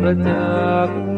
But now.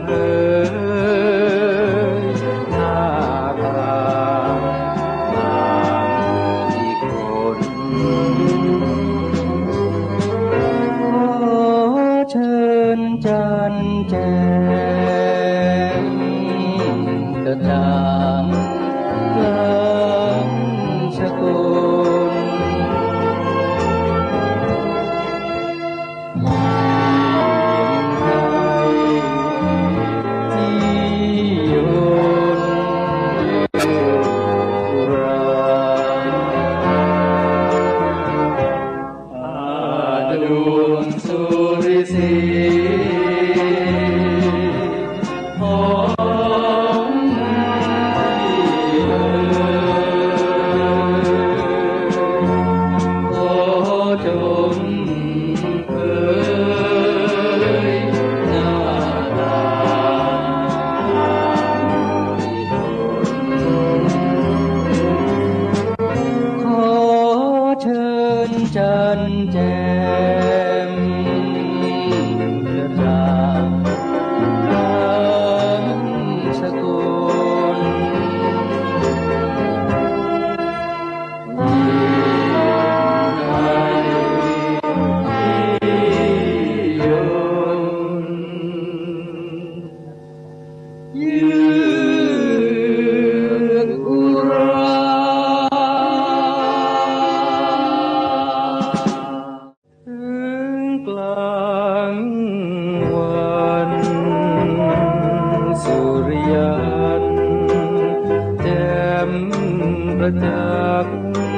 เพลินน้าตนางอีกคนขอเชิจน trên. tăcum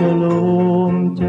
จะโลมใจ